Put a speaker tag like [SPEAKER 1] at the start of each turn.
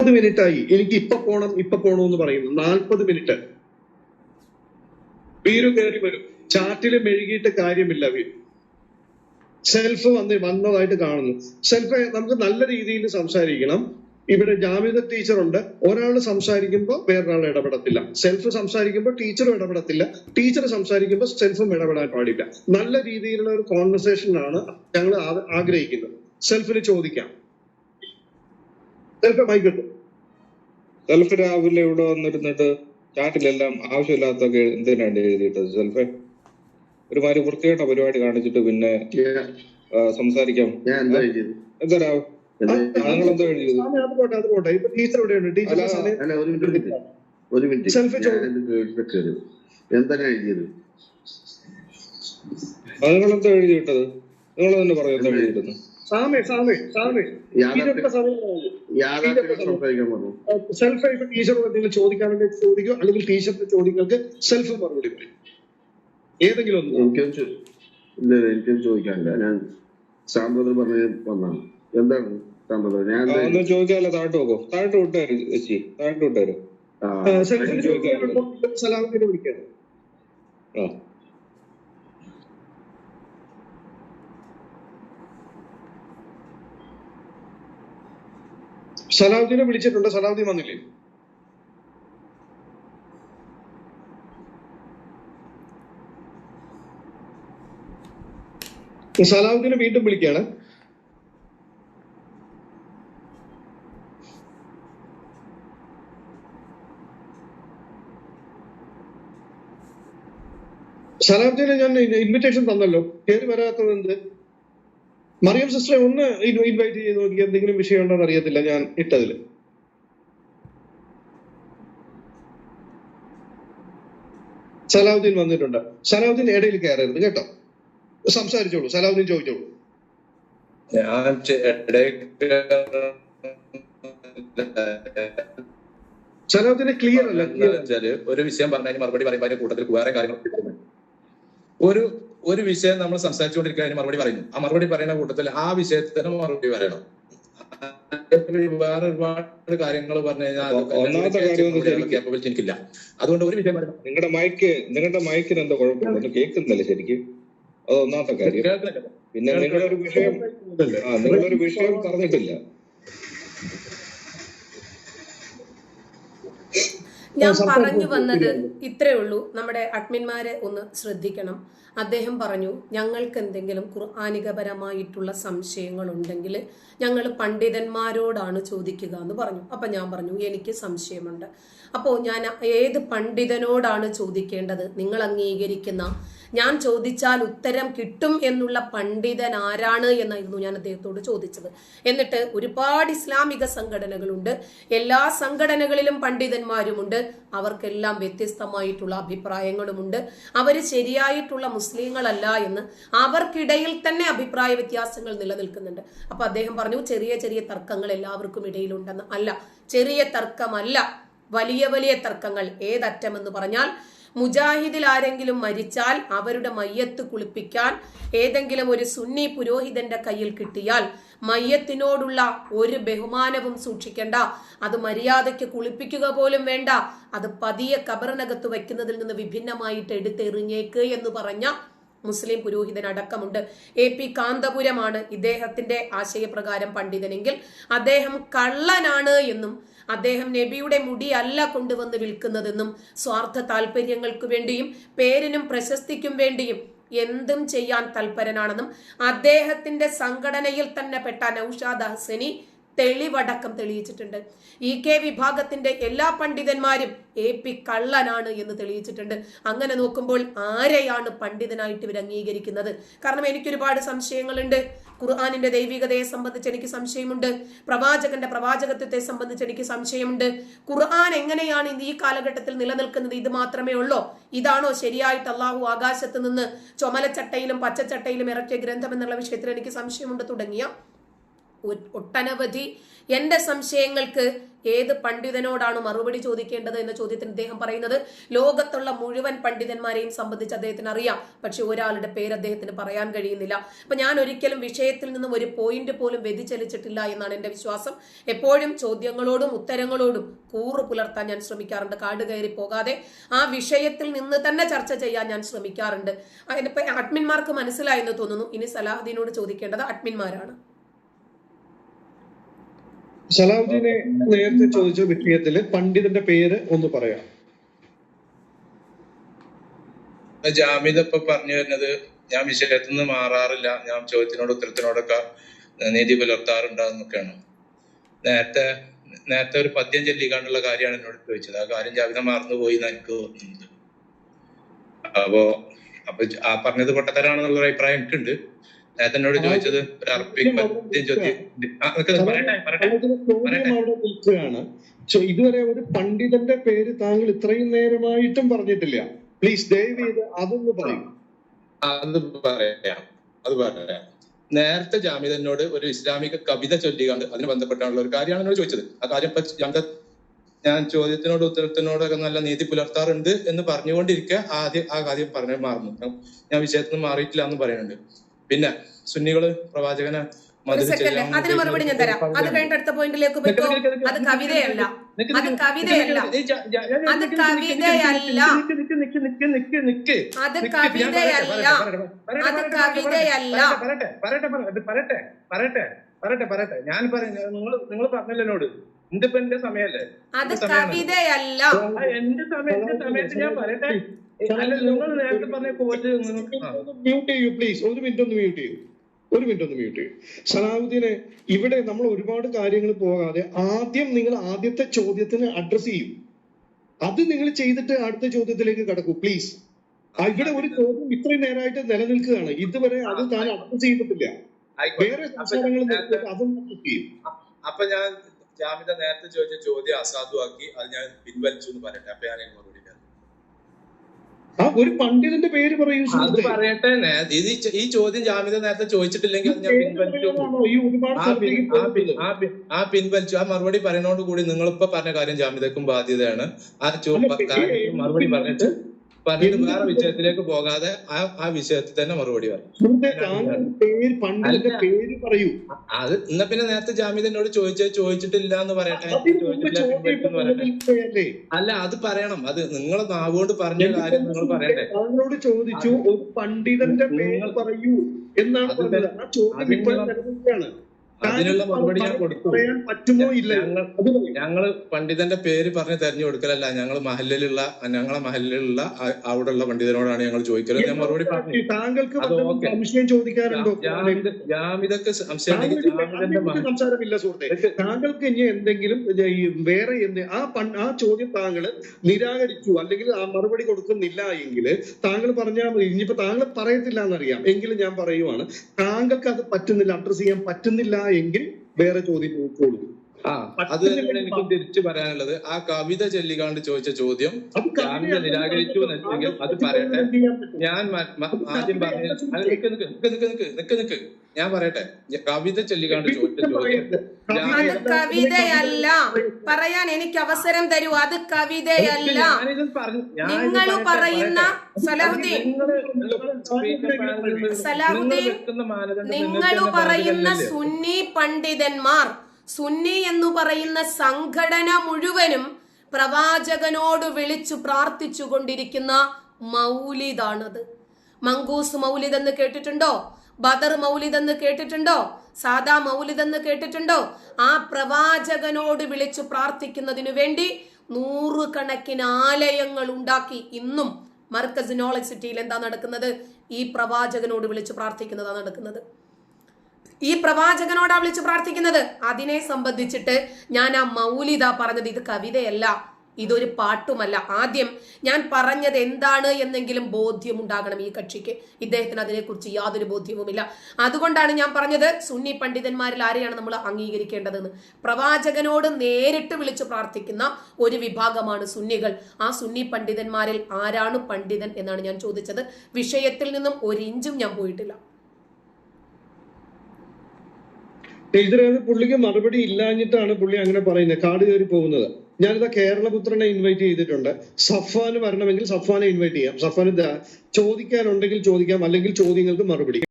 [SPEAKER 1] നാൽപ്പത് മിനിറ്റ് ആയി എനിക്ക് ഇപ്പൊ പോണം ഇപ്പൊ പോണം എന്ന് പറയുന്നു. നാൽപ്പത് മിനിറ്റ്. വീരു കയറി വരും. ചാറ്റിൽ മെഴുകിയിട്ട് കാര്യമില്ല വീരു. സെൽഫ് വന്ന് വന്നതായിട്ട് കാണുന്നു. സെൽഫ് നമുക്ക് നല്ല രീതിയിൽ സംസാരിക്കണം. ഇവിടെ ജാമ്യത ടീച്ചറുണ്ട് ഒരാൾ സംസാരിക്കുമ്പോൾ വേറൊരാൾ ഇടപെടത്തില്ല. സെൽഫ് സംസാരിക്കുമ്പോൾ ടീച്ചറും ഇടപെടത്തില്ല. ടീച്ചർ സംസാരിക്കുമ്പോൾ സെൽഫും ഇടപെടാൻ പാടില്ല. നല്ല രീതിയിലുള്ള ഒരു കോൺവെർസേഷനാണ് ഞങ്ങൾ ആഗ്രഹിക്കുന്നത്. സെൽഫിന് ചോദിക്കാം. സെൽഫ് കിട്ടും
[SPEAKER 2] സെൽഫ് രാവിലെ ഇവിടെ വന്നിരുന്നിട്ട് ചാറ്റിലെല്ലാം ആവശ്യമില്ലാത്തൊക്കെ എന്തിനാണ് എഴുതിയിട്ടത്? സെൽഫ് ഒരുമാതിരി വൃത്തികെട്ട പരിപാടി കാണിച്ചിട്ട് പിന്നെ സംസാരിക്കാം.
[SPEAKER 3] ഞാൻ എന്താ എഴുതിയത്?
[SPEAKER 2] എന്താ എഴുതിയത്?
[SPEAKER 1] അത് പോട്ടെ അത് പോട്ടെ. ഇപ്പൊ ടീച്ചർ
[SPEAKER 2] അല്ല
[SPEAKER 3] ഒരു മിനിറ്റ് എഴുതിയത്?
[SPEAKER 2] എഴുതിയിട്ടത്? നിങ്ങൾ തന്നെ പറയും
[SPEAKER 3] പറഞ്ഞു.
[SPEAKER 1] സെൽഫ് ഇപ്പൊ ടീച്ചറോട് എന്തെങ്കിലും ചോദിക്കാനുണ്ടെങ്കിൽ ചോദിക്കോ. അല്ലെങ്കിൽ ടീച്ചറിന്റെ ചോദ്യങ്ങൾക്ക് സെൽഫ് മറുപടി പറയും. ഏതെങ്കിലും ഒന്ന്
[SPEAKER 3] ഇല്ല എനിക്കൊന്നും ചോദിക്കാനില്ല. ഞാൻ സാമ്പ്രദർ പറഞ്ഞ വന്നാണ് എന്താണ് സാമ്പ്രദർ ഞാൻ
[SPEAKER 2] ഒന്ന് ചോദിക്കാല്ലോ താഴോട്ട് നോക്കോ. താഴോട്ട് വിട്ടാര് ചേച്ചി. താഴോട്ട് വിട്ടാര്
[SPEAKER 1] സെൽഫിന് സലാമിനെ
[SPEAKER 2] ആ.
[SPEAKER 1] സലാഹുദ്ദീനെ വിളിച്ചിട്ടുണ്ട്. സലാഹുദ്ദീൻ വന്നില്ലേ? സലാഹുദ്ദീനെ വീണ്ടും വിളിക്കുകയാണ്. സലാഹുദ്ദീനെ ഞാൻ ഇൻവിറ്റേഷൻ തന്നല്ലോ. കയറി വരാത്തത് എന്ത് മറിയം സിസ്റ്ററെ ഒന്ന് ഇൻവൈറ്റ് ചെയ്ത് നോക്കി എന്തെങ്കിലും വിഷയം ഉണ്ടോ അറിയത്തില്ല ഞാൻ ഇട്ടതിൽ സലാഹുദ്ദീൻ വന്നിട്ടുണ്ട്. സലാഹുദ്ദീൻ ഇടയിൽ കയറരുത് കേട്ടോ. സംസാരിച്ചോളൂ സലാഹുദ്ദീൻ ചോദിച്ചോളൂ.
[SPEAKER 4] ഞാൻ
[SPEAKER 1] സലാഹുദ്ദീനെ ക്ലിയർ അല്ല
[SPEAKER 4] ഒരു വിഷയം പറഞ്ഞാൽ മറുപടി പറയുമ്പോൾ അതിന്റെ കൂട്ടത്തിൽ വേറെ കാര്യങ്ങൾ ഒരു ഒരു വിഷയം നമ്മൾ സംസാരിച്ചുകൊണ്ടിരിക്കുന്ന മറുപടി പറയുന്നു. ആ മറുപടി പറയുന്ന കൂട്ടത്തിൽ ആ വിഷയത്തിന് മറുപടി പറയണം. വേറെ ഒരുപാട് കാര്യങ്ങൾ പറഞ്ഞു കഴിഞ്ഞാൽ എനിക്കില്ല അതുകൊണ്ട് ഒരു വിഷയം
[SPEAKER 2] നിങ്ങളുടെ മൈക്ക് നിങ്ങളുടെ മൈക്കിന് എന്താ കുഴപ്പമില്ല കേൾക്കുന്നില്ല ശരിക്കും? അത് ഒന്നാമത്തെ കാര്യം.
[SPEAKER 4] പിന്നെ
[SPEAKER 2] പിന്നെ നിങ്ങളൊരു വിഷയം ആ നിങ്ങളൊരു വിഷയം പറഞ്ഞിട്ടില്ല.
[SPEAKER 5] ഞാൻ പറഞ്ഞു വന്നത് ഇത്രേ ഉള്ളൂ. നമ്മുടെ അഡ്മിന്മാരെ ഒന്ന് ശ്രദ്ധിക്കണം. അദ്ദേഹം പറഞ്ഞു ഞങ്ങൾക്ക് എന്തെങ്കിലും ഖുർആാനികപരമായിട്ടുള്ള സംശയങ്ങൾ ഉണ്ടെങ്കിൽ ഞങ്ങൾ പണ്ഡിതന്മാരോടാണ് ചോദിക്കുക എന്ന് പറഞ്ഞു. അപ്പം ഞാൻ പറഞ്ഞു എനിക്ക് സംശയമുണ്ട്. അപ്പോൾ ഞാൻ ഏത് പണ്ഡിതനോടാണ് ചോദിക്കേണ്ടത്? നിങ്ങൾ അംഗീകരിക്കുന്ന ഞാൻ ചോദിച്ചാൽ ഉത്തരം കിട്ടും എന്നുള്ള പണ്ഡിതൻ ആരാണ് എന്നായിരുന്നു ഞാൻ അദ്ദേഹത്തോട് ചോദിച്ചത്. എന്നിട്ട് ഒരുപാട് ഇസ്ലാമിക സംഘടനകളുണ്ട്. എല്ലാ സംഘടനകളിലും പണ്ഡിതന്മാരുമുണ്ട്. അവർക്കെല്ലാം വ്യത്യസ്തമായിട്ടുള്ള അഭിപ്രായങ്ങളുമുണ്ട്. അവർ ശരിയായിട്ടുള്ള മുസ്ലിങ്ങളല്ല എന്ന് അവർക്കിടയിൽ തന്നെ അഭിപ്രായ വ്യത്യാസങ്ങൾ നിലനിൽക്കുന്നുണ്ട്. അപ്പൊ അദ്ദേഹം പറഞ്ഞു ചെറിയ ചെറിയ തർക്കങ്ങൾ എല്ലാവർക്കും ഇടയിലുണ്ടെന്ന് അല്ല. ചെറിയ തർക്കമല്ല വലിയ വലിയ തർക്കങ്ങൾ. ഏതറ്റമെന്ന് പറഞ്ഞാൽ മുജാഹിദിൽ ആരെങ്കിലും മരിച്ചാൽ അവരുടെ മയ്യത്ത് കുളിപ്പിക്കാൻ ഏതെങ്കിലും ഒരു സുന്നി പുരോഹിതന്റെ കയ്യിൽ കിട്ടിയാൽ മയ്യത്തിനോടുള്ള ഒരു ബഹുമാനവും സൂക്ഷിക്കേണ്ട. അത് മര്യാദയ്ക്ക് കുളിപ്പിക്കുക പോലും വേണ്ട. അത് പതിയെ കബറിനകത്ത് വയ്ക്കുന്നതിൽ നിന്ന് വിഭിന്നമായിട്ട് എടുത്തെറിഞ്ഞേക്ക് എന്ന് പറഞ്ഞ മുസ്ലിം പുരോഹിതൻ അടക്കമുണ്ട് എ പി കാന്തപുരമാണ് ഇദ്ദേഹത്തിന്റെ ആശയപ്രകാരം പണ്ഡിതനെങ്കിൽ അദ്ദേഹം കള്ളനാണ് എന്നും അദ്ദേഹം നബിയുടെ മുടിയല്ല കൊണ്ടുവന്ന് വിൽക്കുന്നതെന്നും സ്വാർത്ഥ താല്പര്യങ്ങൾക്ക് വേണ്ടിയും പേരിനും പ്രശസ്തിക്കും വേണ്ടിയും എന്തും ചെയ്യാൻ തൽപരനാണെന്നും അദ്ദേഹത്തിന്റെ സംഘടനയിൽ തന്നെ പെട്ട നൌഷാദ് ഹസനി തെളിവടക്കം തെളിയിച്ചിട്ടുണ്ട്. ഇ കെ വിഭാഗത്തിന്റെ എല്ലാ പണ്ഡിതന്മാരും എ പി കള്ളനാണ് എന്ന് തെളിയിച്ചിട്ടുണ്ട്. അങ്ങനെ നോക്കുമ്പോൾ ആരെയാണ് പണ്ഡിതനായിട്ട് ഇവർ അംഗീകരിക്കുന്നത്? കാരണം എനിക്കൊരുപാട് സംശയങ്ങളുണ്ട്. ഖുർആാനിന്റെ ദൈവികതയെ സംബന്ധിച്ച് എനിക്ക് സംശയമുണ്ട്. പ്രവാചകന്റെ പ്രവാചകത്വത്തെ സംബന്ധിച്ച് എനിക്ക് സംശയമുണ്ട്. ഖുർആൻ എങ്ങനെയാണ് ഈ കാലഘട്ടത്തിൽ നിലനിൽക്കുന്നത്? ഇത് മാത്രമേ ഉള്ളോ? ഇതാണോ ശരിയായിട്ട് അള്ളാഹു ആകാശത്ത് നിന്ന് ചുമലച്ചട്ടയിലും പച്ചച്ചട്ടയിലും ഇറക്കിയ ഗ്രന്ഥം എന്നുള്ള വിഷയത്തിൽ എനിക്ക് സംശയമുണ്ട്. തുടങ്ങിയ ഒട്ടനവധി എന്റെ സംശയങ്ങൾക്ക് ഏത് പണ്ഡിതനോടാണ് മറുപടി ചോദിക്കേണ്ടത് എന്ന ചോദ്യത്തിന് അദ്ദേഹം പറയുന്നത്? ലോകത്തുള്ള മുഴുവൻ പണ്ഡിതന്മാരെയും സംബന്ധിച്ച് അദ്ദേഹത്തിന് അറിയാം. പക്ഷെ ഒരാളുടെ പേര് അദ്ദേഹത്തിന് പറയാൻ കഴിയുന്നില്ല. അപ്പൊ ഞാൻ ഒരിക്കലും വിഷയത്തിൽ നിന്നും ഒരു പോയിന്റ് പോലും വ്യതിചലിച്ചിട്ടില്ല എന്നാണ് എന്റെ വിശ്വാസം. എപ്പോഴും ചോദ്യങ്ങളോടും ഉത്തരങ്ങളോടും കൂറു പുലർത്താൻ ഞാൻ ശ്രമിക്കാറുണ്ട്. കാട് കയറി പോകാതെ ആ വിഷയത്തിൽ നിന്ന് തന്നെ ചർച്ച ചെയ്യാൻ ഞാൻ ശ്രമിക്കാറുണ്ട്. അതിനിപ്പോ അഡ്മിന്മാർക്ക് മനസ്സിലായെന്ന് തോന്നുന്നു. ഇനി സലാഹുദ്ദീനോട് ചോദിക്കേണ്ടത് അഡ്മിന്മാരാണ്
[SPEAKER 1] സലാഹുദ്ദീനെ നേരത്തെ ചോദിച്ച വിഷയത്തിൽ പണ്ഡിതന്റെ പേര് ഒന്ന് പറയാം.
[SPEAKER 4] ജാമ്യത ഇപ്പൊ പറഞ്ഞു വരുന്നത് ഞാൻ വിഷയത്തിൽ നിന്ന് മാറാറില്ല. ഞാൻ ചോദ്യത്തിനോട് ഉത്തരത്തിനോടൊക്കെ നീതി പുലർത്താറുണ്ടെന്നൊക്കെയാണ് നേരത്തെ നേരത്തെ ഒരു പദ്യം ചൊല്ലിക്കാണ്ടുള്ള കാര്യമാണ് എന്നോട് ചോദിച്ചത്. ആ കാര്യം ജാമ്യത മാറന്നുപോയി എന്ന് എനിക്ക് തോന്നുന്നത്. അപ്പോ അപ്പൊ ആ പറഞ്ഞത് പൊട്ടത്തരാണെന്നുള്ള അഭിപ്രായം എനിക്കുണ്ട്. നേരത്തെ ചോദിച്ചത് ഒരു ചോദ്യം
[SPEAKER 1] ഇതുവരെ ഒരു പണ്ഡിതന്റെ പേര് താങ്കൾ ഇത്രയും നേരമായിട്ടും പറഞ്ഞിട്ടില്ല. പ്ലീസ് ദയവ് ചെയ്ത് അതൊന്ന് പറയും.
[SPEAKER 4] അത് പറയാം. അത് പറയാം. നേരത്തെ ജാമിദനോട് ഒരു ഇസ്ലാമിക കവിത ചൊല്ലിക്കാണ്ട് അതിന് ബന്ധപ്പെട്ടാണുള്ള ഒരു കാര്യമാണ് എന്നോട് ചോദിച്ചത്. ആ കാര്യം ജാമ്യത ഞാൻ ചോദ്യത്തിനോട് ഉത്തരത്തിനോടൊക്കെ നല്ല നീതി പുലർത്താറുണ്ട് എന്ന് പറഞ്ഞുകൊണ്ടിരിക്കെ ആദ്യം ആ കാര്യം പറഞ്ഞു മാറുന്നു. ഞാൻ വിഷയത്തിൽ നിന്ന് മാറിയിട്ടില്ല എന്ന് പറയുന്നുണ്ട്. പിന്നെ സുന്നികൾ പ്രവാചകനെ
[SPEAKER 5] അതിന് മറുപടി ഞാൻ തരാം അത് കഴിഞ്ഞ അടുത്ത പോയിന്റിലേക്ക് പോയിക്കോ അത് കവിതയല്ല അത് കവിതയല്ല. അത് കവിതയല്ല.
[SPEAKER 4] നിക്ക് നിക്ക് നിക്ക് നിക്ക് നിക്ക് നിക്ക്
[SPEAKER 5] അത്
[SPEAKER 4] പറയട്ടെ,
[SPEAKER 5] കവിതയല്ല
[SPEAKER 4] പറയട്ടെ, പറയട്ടെ,
[SPEAKER 5] അത് കവിതയല്ല
[SPEAKER 4] പറയട്ടെ പറയട്ടെ പറയട്ടെ പറയട്ടെ പറയട്ടെ ഞാൻ പറയുന്നത് നിങ്ങൾ നിങ്ങൾ പറഞ്ഞല്ലോ എന്നോട് ഇതിപ്പോ എന്റെ സമയല്ലേ
[SPEAKER 5] അത് കവിതയല്ല.
[SPEAKER 4] എന്റെ സമയം എന്റെ സമയത്ത് ഞാൻ പറയട്ടെ? അല്ല നിങ്ങൾ നേരത്തെ പറഞ്ഞ കോച്ച്
[SPEAKER 1] മ്യൂട്ട് ചെയ്യൂ പ്ലീസ് ഒരു മിനിറ്റ് ഒന്ന് മ്യൂട്ട് ചെയ്യൂ. ഒരു മിനിറ്റ് ഒന്ന് മ്യൂട്ട് ചെയ്യൂ. സലാഹുദ്ദീനെ ഇവിടെ നമ്മൾ ഒരുപാട് കാര്യങ്ങൾ പോകാതെ ആദ്യം നിങ്ങൾ ആദ്യത്തെ ചോദ്യത്തിന് അഡ്രസ് ചെയ്യും. അത് നിങ്ങൾ ചെയ്തിട്ട് അടുത്ത ചോദ്യത്തിലേക്ക് കടക്കൂ പ്ലീസ് ഇവിടെ ഒരു ചോദ്യം ഇത്രയും നേരമായിട്ട് നിലനിൽക്കുകയാണ്. ഇതുവരെ അത് താൻ അഡ്രസ് ചെയ്തിട്ടില്ല. വേറെ സംസാരങ്ങൾ അതൊന്നും ചെയ്യും.
[SPEAKER 4] അപ്പൊ ഞാൻ ജാമിത നേരത്തെ ചോദിച്ച ചോദ്യം അസാധുവാക്കി അത് ഞാൻ പിൻവലിച്ചു എന്ന് പറയട്ടെ അപ്പൊ ഞാൻ മറുപടി.
[SPEAKER 1] ആ ഒരു പണ്ഡിതന്റെ പേര് പറയൂ
[SPEAKER 4] അത്. പറയട്ടെ ഈ ചോദ്യം ജാമ്യത നേരത്തെ ചോദിച്ചിട്ടില്ലെങ്കിൽ അത് ഞാൻ പിൻവലിച്ചു. ആ പിൻവലിച്ചു. ആ മറുപടി പറയുന്നതോട് കൂടി നിങ്ങളിപ്പോ പറഞ്ഞ കാര്യം ജാമ്യതക്കും ബാധ്യതയാണ്. ആ മറുപടി പറഞ്ഞിട്ട് പറഞ്ഞിട്ട് വേറെ വിഷയത്തിലേക്ക് പോകാതെ ആ ആ വിഷയത്തിൽ തന്നെ മറുപടി പറയും. അത് എന്നാ പിന്നെ നേരത്തെ ജാമ്യത എന്നോട് ചോദിച്ചത് ചോദിച്ചിട്ടില്ല എന്ന് പറയട്ടെ. ചോദിച്ചിട്ടില്ല? അല്ല അത് പറയണം. അത് നിങ്ങൾ നാവുകൊണ്ട് പറഞ്ഞ കാര്യം നിങ്ങൾ പറയട്ടെ
[SPEAKER 1] താങ്കളോട് ചോദിച്ചു ഒരു പണ്ഡിതന്റെ പേര് പറയൂ എന്നാണ് പറഞ്ഞത്. ആ ചോദ്യം
[SPEAKER 4] അതിനുള്ള-
[SPEAKER 1] ഇപ്പോഴും നിലനിൽക്കുകയാണ്.
[SPEAKER 4] അതിനുള്ള മറുപടി ഞാൻ കൊടുത്തു.
[SPEAKER 1] പറ്റുമോ ഇല്ല
[SPEAKER 4] ഞങ്ങൾ പണ്ഡിതന്റെ പേര് പറഞ്ഞ് തെരഞ്ഞു കൊടുക്കലല്ല ഞങ്ങൾ മഹലിലുള്ള ഞങ്ങളെ മഹലിലുള്ള അവിടെയുള്ള പണ്ഡിതനോടാണ് ഞങ്ങൾ ചോദിക്കൽ. ഞാൻ മറുപടി പറഞ്ഞു.
[SPEAKER 1] താങ്കൾക്ക്. സംശയം ചോദിക്കാറുണ്ടോ?
[SPEAKER 4] ജാമിദ ജാമിദക്ക് സംശയം ഉണ്ടെങ്കിൽ
[SPEAKER 1] താങ്കൾക്ക്
[SPEAKER 4] ജാമിദന്റെ
[SPEAKER 1] സംസാരമില്ല സുഹൃത്തെ. താങ്കൾക്ക് ഇനി എന്തെങ്കിലും വേറെ എന്ത് ആ ആ ചോദ്യം താങ്കൾ നിരാകരിച്ചു അല്ലെങ്കിൽ ആ മറുപടി കൊടുക്കുന്നില്ല എങ്കിൽ താങ്കൾ പറഞ്ഞാൽ ഇനിയിപ്പോ താങ്കൾ പറയത്തില്ല എന്നറിയാം. എങ്കിലും ഞാൻ പറയുവാണ് താങ്കൾക്ക് അത് പറ്റുന്നില്ല. അഡ്രസ് ചെയ്യാൻ പറ്റുന്നില്ല എങ്കിൽ വേറെ ചോദ്യം ചോദിച്ചോളൂ.
[SPEAKER 4] ആ അത് തന്നെയാണ് എനിക്ക് തിരിച്ചു പറയാനുള്ളത്. ആ കവിത ചൊല്ലിക്കാണ്ട് ചോദിച്ച ചോദ്യം ഞാൻ നിരാകരിച്ചു എന്ന് വെച്ചെങ്കിൽ അത് പറയട്ടെ. ഞാൻ ആദ്യം പറഞ്ഞ നിക്ക് നിക്ക് നിക്ക് നിക്ക് നിക്ക് നിക്ക് നിക്ക്. ഞാൻ പറയട്ടെ. കവിത ചൊല്ലിക്കാണ്ട് ചോദിച്ച ചോദ്യം.
[SPEAKER 5] കവിതയല്ല. പറയാൻ എനിക്ക് അവസരം തരൂ. അത് കവിതയല്ല.
[SPEAKER 4] ഞാൻ ഇത്
[SPEAKER 5] നിങ്ങൾ പറയുന്ന. സലാഹുദ്ദീൻ. സലാഹുദ്ദീൻ,
[SPEAKER 4] നിങ്ങൾ
[SPEAKER 5] പറയുന്ന സുന്നി പണ്ഡിതന്മാർ സുന്നി എന്ന് പറയുന്ന സംഘടന മുഴുവനും പ്രവാചകനോട് വിളിച്ചു പ്രാർത്ഥിച്ചു കൊണ്ടിരിക്കുന്ന മൗലിദാണത്. മങ്കൂസ് മൗലിദ് എന്ന് കേട്ടിട്ടുണ്ടോ? ബദർ മൗലിദ് എന്ന് കേട്ടിട്ടുണ്ടോ? സാദാ മൗലിദ് എന്ന് കേട്ടിട്ടുണ്ടോ? ആ പ്രവാചകനോട് വിളിച്ചു പ്രാർത്ഥിക്കുന്നതിനു വേണ്ടി നൂറുകണക്കിന് ആലയങ്ങൾ ഉണ്ടാക്കി ഇന്നും മർക്കസ് നോളജ് സിറ്റിയിൽ എന്താ നടക്കുന്നത്? ഈ പ്രവാചകനോട് വിളിച്ച് പ്രാർത്ഥിക്കുന്നതാണ് നടക്കുന്നത്. ഈ പ്രവാചകനോടാ വിളിച്ച് പ്രാർത്ഥിക്കുന്നത്? അതിനെ സംബന്ധിച്ചിട്ട് ഞാൻ ആ മൗലിത പറഞ്ഞത് ഇത് കവിതയല്ല ഇതൊരു പാട്ടുമല്ല. ആദ്യം ഞാൻ പറഞ്ഞത് എന്താണ് എന്നെങ്കിലും ബോധ്യമുണ്ടാകണം ഈ കക്ഷിക്ക്. ഇദ്ദേഹത്തിന് അതിനെക്കുറിച്ച് യാതൊരു ബോധ്യവുമില്ല. അതുകൊണ്ടാണ് ഞാൻ പറഞ്ഞത് സുന്നി പണ്ഡിതന്മാരിൽ ആരെയാണ് നമ്മൾ അംഗീകരിക്കേണ്ടതെന്ന്. പ്രവാചകനോട് നേരിട്ട് വിളിച്ചു പ്രാർത്ഥിക്കുന്ന ഒരു വിഭാഗമാണ് സുന്നികൾ. ആ സുന്നി പണ്ഡിതന്മാരിൽ ആരാണ് പണ്ഡിതൻ എന്നാണ് ഞാൻ ചോദിച്ചത്. വിഷയത്തിൽ നിന്നും ഒരിഞ്ചും ഞാൻ പോയിട്ടില്ല.
[SPEAKER 1] ടീച്ചറെ പുള്ളിക്ക് മറുപടി ഇല്ലാഞ്ഞിട്ടാണ് പുള്ളി അങ്ങനെ പറയുന്നത്. കാട് കയറി പോകുന്നത്. ഞാനിതാ കേരളപുത്രനെ ഇൻവൈറ്റ് ചെയ്തിട്ടുണ്ട്. സഫാന് വരണമെങ്കിൽ സഫാനെ ഇൻവൈറ്റ് ചെയ്യാം. സഫാന് ചോദിക്കാനുണ്ടെങ്കിൽ ചോദിക്കാം. അല്ലെങ്കിൽ ചോദ്യങ്ങൾക്ക് മറുപടി.